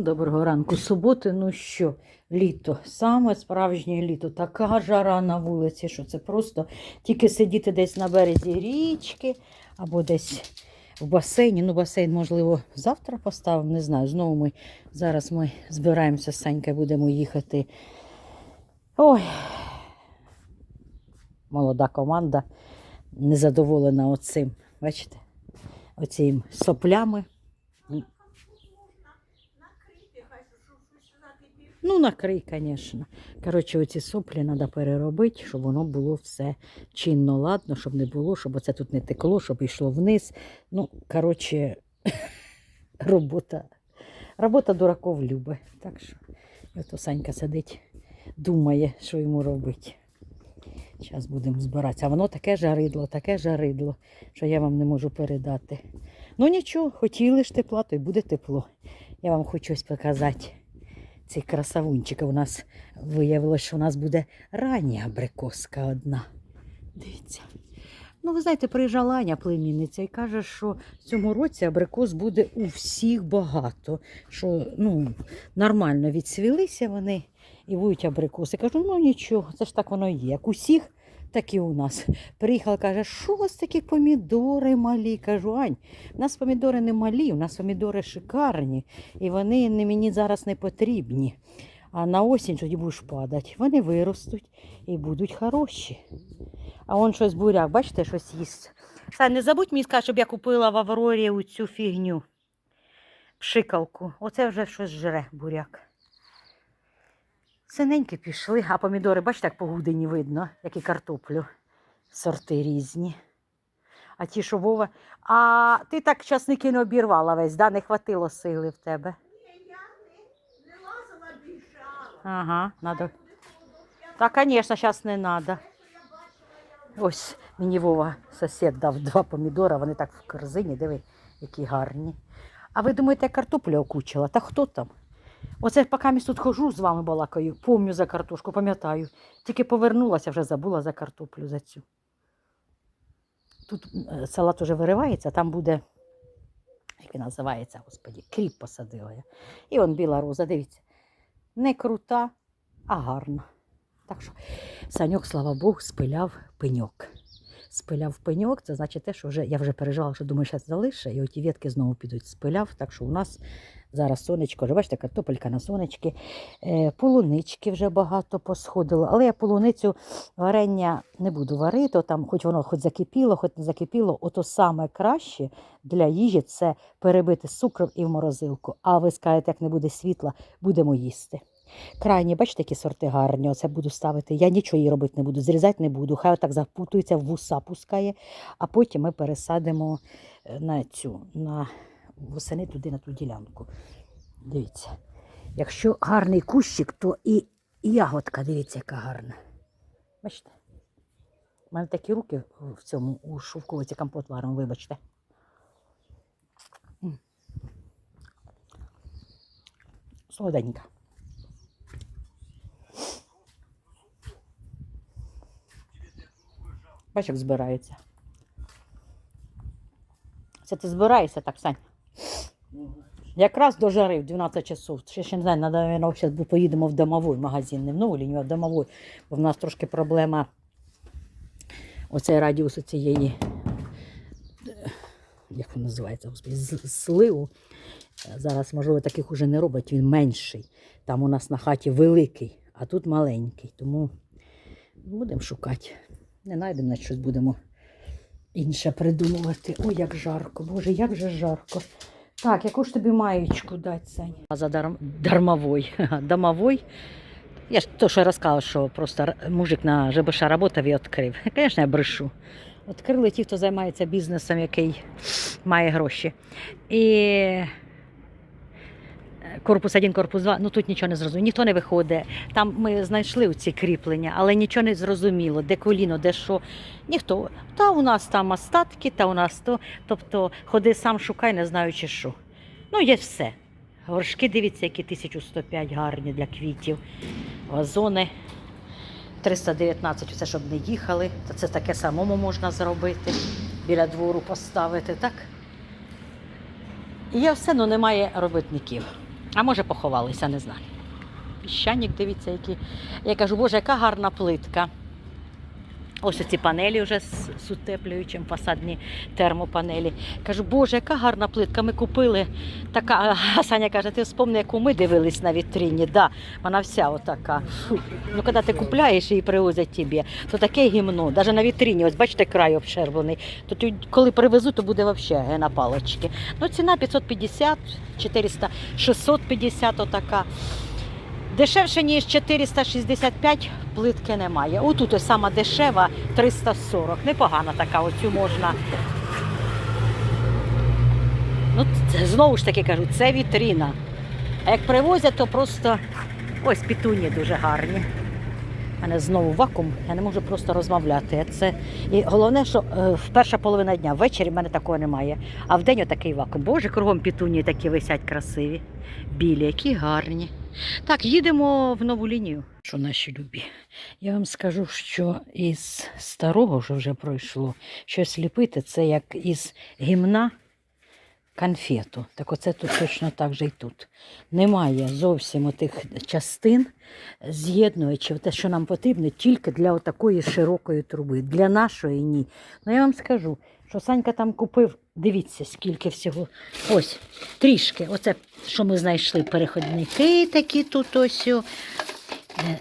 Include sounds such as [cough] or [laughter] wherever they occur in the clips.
Доброго ранку, суботи, ну що, літо, саме справжнє літо, така жара на вулиці, що це просто тільки сидіти десь на березі річки або десь в басейні. Ну, басейн, можливо, завтра поставимо, не знаю. Знову ми зараз ми збираємося з Санькою, будемо їхати. Ой, молода команда незадоволена оцим. Бачите? Оцим соплями. Ну, накрий, звісно. Коротше, оці соплі треба переробити, щоб воно було все чинно, ладно, щоб не було, щоб оце тут не текло, щоб йшло вниз. Ну, коротше, [laughs] робота. Робота дураков любить. Так що, ото Санька сидить, думає, що йому робити. Зараз будемо збиратися. А воно таке жаридло, таке жаридло, що я вам не можу передати. Ну нічого, хотіли ж тепла, то й буде тепло. Я вам хочу ось показати цей красавунчик. У нас виявилося, що у нас буде рання абрикоска одна. Дивіться. Ну, ви знаєте, приїжджала Аня племінниця і каже, що в цьому році абрикос буде у всіх багато. Що ну, нормально відсвілися вони і будуть абрикоси. Кажу, ну нічого, це ж так воно і є. Як усіх, так і у нас. Приїхала, каже, що у вас такі помідори малі? Кажу, Ань, у нас помідори не малі, у нас помідори шикарні, і вони мені зараз не потрібні. А на осінь тоді будеш падати. Вони виростуть і будуть хороші. А он щось буряк, бачите, щось їсть. Сань, не забудь мені сказати, щоб я купила в Аврорі цю фігню. Пшикалку. Оце вже щось жре буряк. Синенькі пішли, а помідори, бачите, як по гудині видно, як і картоплю. Сорти різні. А ті, що Вова. А ти так часники не обірвала весь, да? не хватило сили в тебе. Не лазила більше, Ага, надо. Та, звісно, зараз не треба. Ось мені Вова сусід дав два помідора, вони так в корзині, диви, які гарні. А ви думаєте, я картоплю окучила? Та хто там? Оце поки я тут хожу з вами балакаю, помню за картошку, пам'ятаю. Тільки повернулася, вже забула за картоплю за цю. Тут е, салат уже виривається, там буде, як він називається, господі, кріп посадила я. І он біла роза, дивіться. Не крута, а гарна. Так що Саньок, слава Богу, спиляв пеньок. Спиляв пеньок, це значить те, що вже я вже переживала, що думаю, зараз залише, і оті ветки знову підуть. Спиляв, так що у нас зараз сонечко, вже бачите, картопелька на сонечки. Е, полунички вже багато посходило, але я полуницю варення не буду варити, там, хоч воно хоч закипіло, хоч не закипіло, ото саме краще для їжі це перебити з цукром і в морозилку. А ви скажете, як не буде світла, будемо їсти. Крайні, бачите, які сорти гарні. Оце буду ставити. Я нічого її робити не буду, зрізати не буду. Хай отак запутується, вуса пускає, а потім ми пересадимо е, на цю, на восени туди, на ту ділянку. Дивіться. Якщо гарний кущик, то і ягодка, дивіться, яка гарна. Бачите? У мене такі руки в цьому у шовковиці компот варимо, вибачте. Солоденька. Бачиш, як збирається. Це ти збираєшся так, Сань? Якраз до жари в 12 часов. Ще, ще не знаю, треба, зараз поїдемо в домовий магазин, не в нову лінію, а в домовий. Бо в нас трошки проблема оцей радіус цієї, як він називається, сливу. Зараз, можливо, таких уже не роблять, він менший. Там у нас на хаті великий, а тут маленький. Тому будемо шукати. Не знайдемо, значить, щось будемо інше придумувати. Ой, як жарко, Боже, як же жарко. Так, яку ж тобі маєчку дати, Сань? А за дарм... дармовой. Домовой. Я ж то, що розказала, що просто мужик на ЖБШ працював і відкрив. [laughs] Звісно, я брешу. Відкрили ті, хто займається бізнесом, який має гроші. І корпус 1, корпус 2, ну тут нічого не зрозуміло, ніхто не виходить. Там ми знайшли ці кріплення, але нічого не зрозуміло, де коліно, де що. Ніхто. Та у нас там остатки, та у нас то. Тобто ходи сам шукай, не знаючи що. Ну, є все. Горшки, дивіться, які 1105 гарні для квітів. Вазони 319, це щоб не їхали. Та це таке самому можна зробити. Біля двору поставити, так? І є все, але немає робітників. А може поховалися, не знаю. Піщаник, дивіться, який. Я кажу, боже, яка гарна плитка. Ось ці панелі вже з утеплюючим, фасадні термопанелі. Кажу, боже, яка гарна плитка. Ми купили така. А Саня каже, ти вспомни, яку ми дивились на вітріні. Да, вона вся отака. Фу. Ну, коли ти купляєш і привозять тобі, то таке гімно. Навіть на вітріні, ось бачите, край обшервлений. То коли привезу, то буде взагалі на палочки. Ну, ціна 550, 400, 650 отака. Дешевше, ніж 465 плитки немає. Отут ось сама дешева 340. Непогана така, оцю можна. Ну, це, знову ж таки кажу, це вітріна. А як привозять, то просто ось пітуні дуже гарні. У мене знову вакуум, я не можу просто розмовляти. Це... І головне, що е, в перша половина дня, ввечері в мене такого немає. А вдень отакий вакуум. Боже, кругом пітуні такі висять красиві, білі, які гарні. Так, їдемо в нову лінію. Що наші любі? Я вам скажу, що із старого що вже пройшло щось ліпити, це як із гімна конфету. Так оце тут точно так же і тут. Немає зовсім отих частин з'єднуючи те, що нам потрібно, тільки для отакої широкої труби. Для нашої ні. Ну я вам скажу, що Санька там купив, дивіться, скільки всього. Ось, трішки. Оце, що ми знайшли, переходники такі тут ось. Е,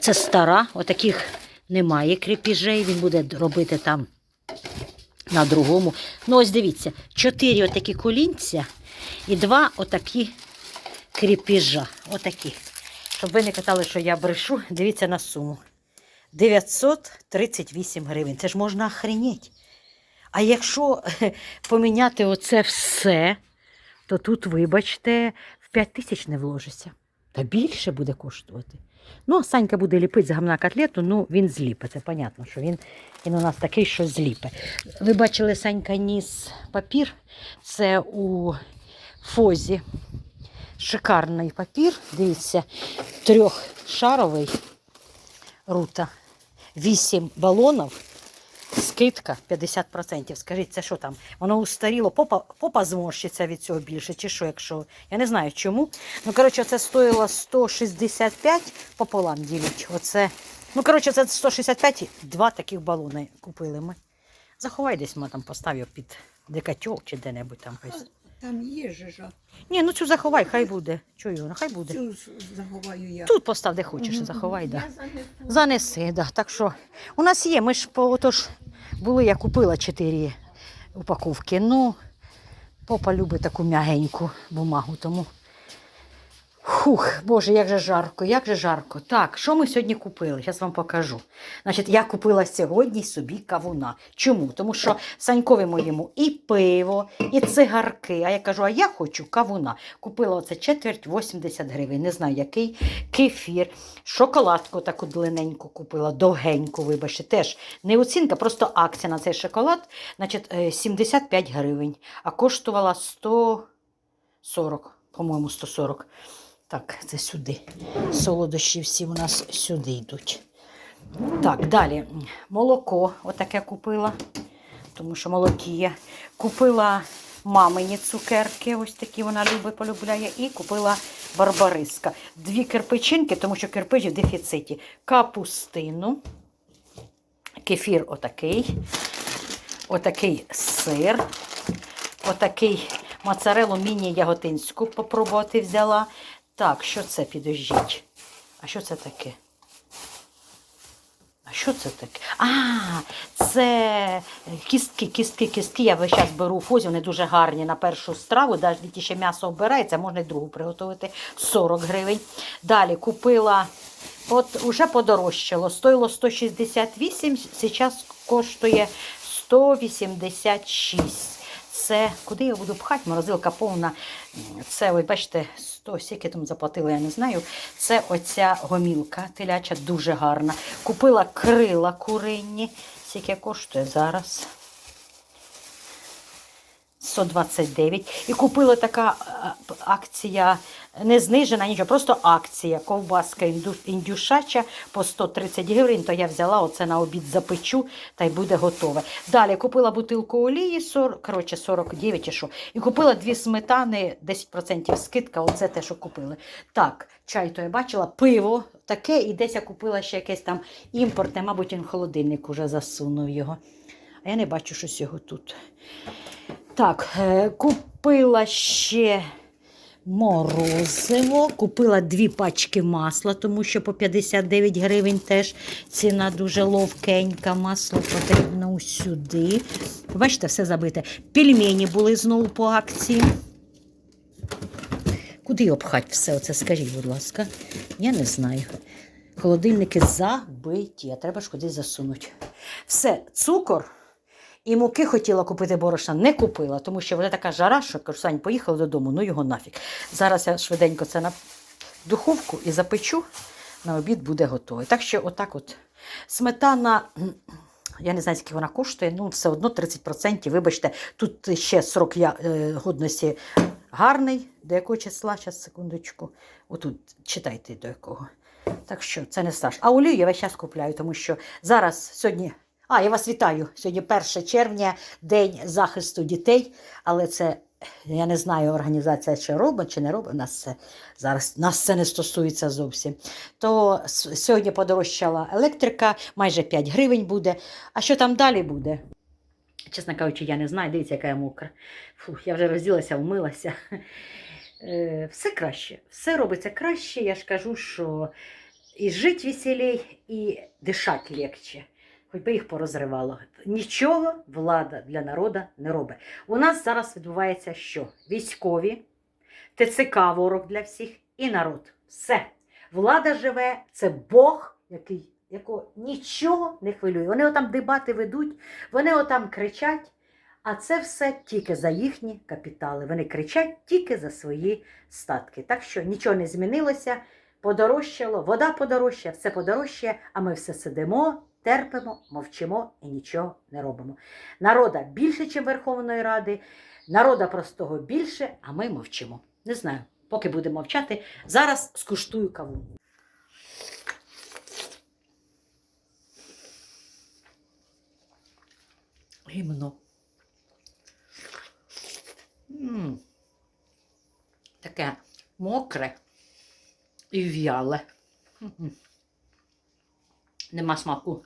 Це стара, отаких немає крепіжей, він буде робити там на другому. Ну, ось дивіться, чотири отакі колінця і два отакі крепіжа. Отакі. Щоб ви не казали, що я брешу, дивіться на суму. 938 гривень. Це ж можна охренеть. А якщо поміняти оце все, то тут, вибачте, в 5 тисяч не вложиться. Та більше буде коштувати. Ну, Санька буде ліпити з гамна котлету, ну він зліпе. Це понятно, що він, він у нас такий, що зліпе. Ви бачили, Санька ніс папір. Це у фозі. Шикарний папір. Дивіться, трьохшаровий рута. Вісім балонів. Скидка 50%. Скажіть, це що там? Воно устаріло, попа, попа зморщиться від цього більше, чи що, якщо. Я не знаю чому. Ну, коротше, це стоїло 165 пополам ділять. Оце. Ну, коротше, це 165 і два таких балони купили ми. Заховай десь ми там поставив під декатьол чи де-небудь там. ось. Там є жижа. Ні, ну цю заховай, хай буде. Чую, ну, хай буде. Цю заховаю я. Тут постав, де хочеш, заховай, да. Я занесу. Занеси, да. Так що у нас є. Ми ж по отож були, я купила чотири упаковки. Ну, попа любить таку м'ягеньку бумагу, тому. Фух, боже, як же жарко, як же жарко. Так, що ми сьогодні купили? Зараз вам покажу. Значить, я купила сьогодні собі кавуна. Чому? Тому що Санькові моєму і пиво, і цигарки. А я кажу, а я хочу кавуна. Купила оце четверть 80 гривень. Не знаю який. Кефір, шоколадку таку длинненьку купила, довгеньку, вибачте. Теж не оцінка, просто акція на цей шоколад. Значить, е, 75 гривень, а коштувала 140, по-моєму, 140. Так, це сюди. Солодощі всі у нас сюди йдуть. Так, далі. Молоко отаке купила, тому що молокія. Купила мамині цукерки, ось такі вона любить, полюбляє, і купила барбариска. Дві кирпичинки, тому що кирпич в дефіциті. Капустину, кефір отакий, отакий сир, отакий моцарелу міні-яготинську попробувати взяла. Так, що це підождіть? А що це таке? А що це таке? А, це кістки, кістки, кістки. Я весь час беру фозі, вони дуже гарні на першу страву. Навіть ще м'ясо обирається, можна й другу приготувати 40 гривень. Далі купила, от уже подорожчало. Стоїло 168, зараз коштує 186. Це куди я буду пхати? Морозилка повна. Це, ви бачите, 100, скільки там заплатила, я не знаю. Це оця гомілка теляча, дуже гарна. Купила крила куринні. Скільки коштує зараз? 129. І купила така е, акція, не знижена, нічого, просто акція. Ковбаска індюшача по 130 гривень, то я взяла оце на обід запечу та й буде готове. Далі купила бутилку олії, 40, коротше, 49 чи що. І купила дві сметани, 10% скидка, оце те, що купили. Так, чай то я бачила, пиво таке, і десь я купила ще якесь там імпортне, мабуть, він в холодильник уже засунув його. А я не бачу щось його тут. Так, е, купила ще морозиво, купила дві пачки масла, тому що по 59 гривень теж ціна дуже ловкенька. Масло потрібно усюди. Бачите, все забите. Пельмені були знову по акції. Куди обхать все оце? Скажіть, будь ласка. Я не знаю. Холодильники забиті, а треба ж кудись засунути. Все, цукор. І муки хотіла купити борошна, не купила, тому що вже така жара, що кажу, Сань, поїхали додому, ну його нафіг. Зараз я швиденько це на духовку і запечу, на обід буде готовий. Так що, отак от. Сметана, я не знаю, скільки вона коштує, ну все одно 30%. Вибачте, тут ще срок е, годності гарний. До якого числа? Зараз, секундочку. Отут читайте до якого. Так що це не страшно. А олію я весь час купляю, тому що зараз сьогодні. А, я вас вітаю. Сьогодні 1 червня, День захисту дітей, але це. Я не знаю, організація чи робить, чи не робить. Нас це зараз нас це не стосується зовсім. То сьогодні подорожчала електрика, майже 5 гривень буде. А що там далі буде? Чесно кажучи, я не знаю. Дивіться, яка я мокра. Фух, я вже розділася, вмилася. Е, Все краще, все робиться краще. Я ж кажу, що і жити веселей, і дишати легче. Хоч би їх порозривало. Нічого влада для народу не робить. У нас зараз відбувається що? Військові, ТЦК ворог для всіх і народ. Все. Влада живе, це Бог, який, якого нічого не хвилює. Вони отам дебати ведуть, вони отам кричать, а це все тільки за їхні капітали. Вони кричать тільки за свої статки. Так що нічого не змінилося, подорожчало, вода подорожчає, все подорожчає, а ми все сидимо, терпимо, мовчимо і нічого не робимо. Народа більше, ніж Верховної Ради, народа простого більше, а ми мовчимо. Не знаю, поки будемо мовчати. Зараз скуштую каву. Гімно. Таке мокре і в'яле. Нема смаку.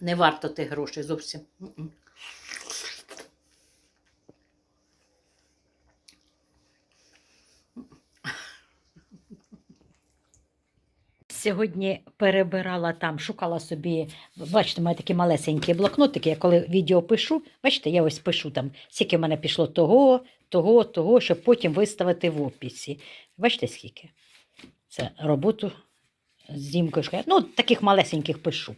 Не варто тих грошей зовсім. Сьогодні перебирала там, шукала собі, бачите, мене такі малесенькі блокнотики. Я коли відео пишу, бачите, я ось пишу там, скільки в мене пішло того, того, того, щоб потім виставити в описі. Бачите, скільки? Це роботу з Дімкою. Ну, таких малесеньких пишу.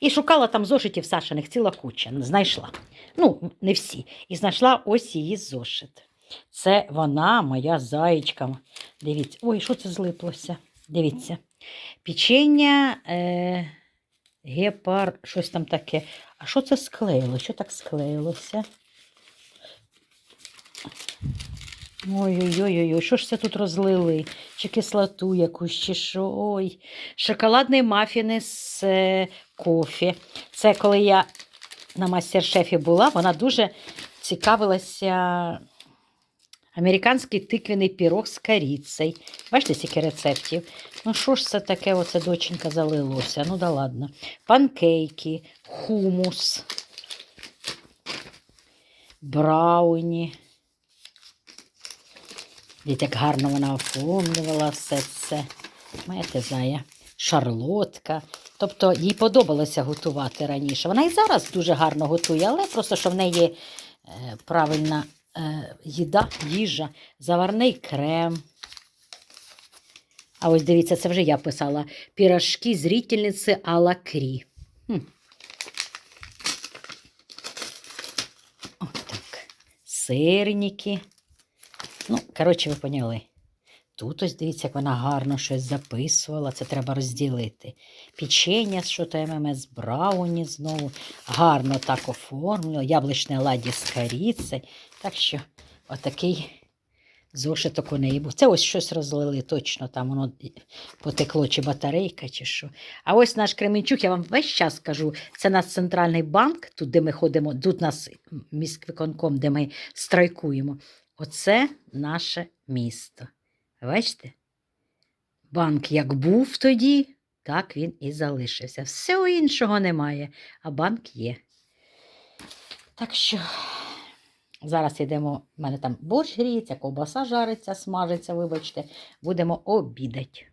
І шукала там зошитів Сашиних, ціла куча. Знайшла. Ну, не всі. І знайшла ось її зошит. Це вона, моя заєчка. Дивіться, ой, що це злиплося? Дивіться. Печення е, гепар, щось там таке. А що це склеїло? Що так склеїлося? Ой-ой-ой, що ж це тут розлили? Чи кислоту якусь, чи що? Ой. Шоколадні мафіни з е, кофі. Це коли я на мастер-шефі була, вона дуже цікавилася американський тиквяний пірог з корицею. Бачите, скільки рецептів. Ну, що ж це таке, оце доченька залилося? Ну да ладно. Панкейки, хумус, брауні. Дивіться, як гарно вона оформлювала все це. Маєте зая, шарлотка. Тобто їй подобалося готувати раніше. Вона і зараз дуже гарно готує, але просто що в неї е, правильна е, їда, їжа, заварний крем. А ось дивіться, це вже я писала. Пірожки зрительниці а-ла крі. Хм. Отак. Сирники. Ну, коротше, ви поняли. тут ось дивіться, як вона гарно щось записувала. Це треба розділити. Печення, що то ММС Брауні знову. Гарно так оформлено. Яблучне ладі з корицею. Так що отакий зошиток у неї був. Це ось щось розлили точно, там воно потекло, чи батарейка, чи що. А ось наш Кременчук, я вам весь час кажу, це наш центральний банк, тут, де ми ходимо, тут нас міськвиконком, де ми страйкуємо. Оце наше місто. Бачите? Банк як був тоді, так він і залишився. Всього іншого немає, а банк є. Так що зараз йдемо, в мене там борщ гріється, ковбаса жариться, смажиться, вибачте, будемо обідати.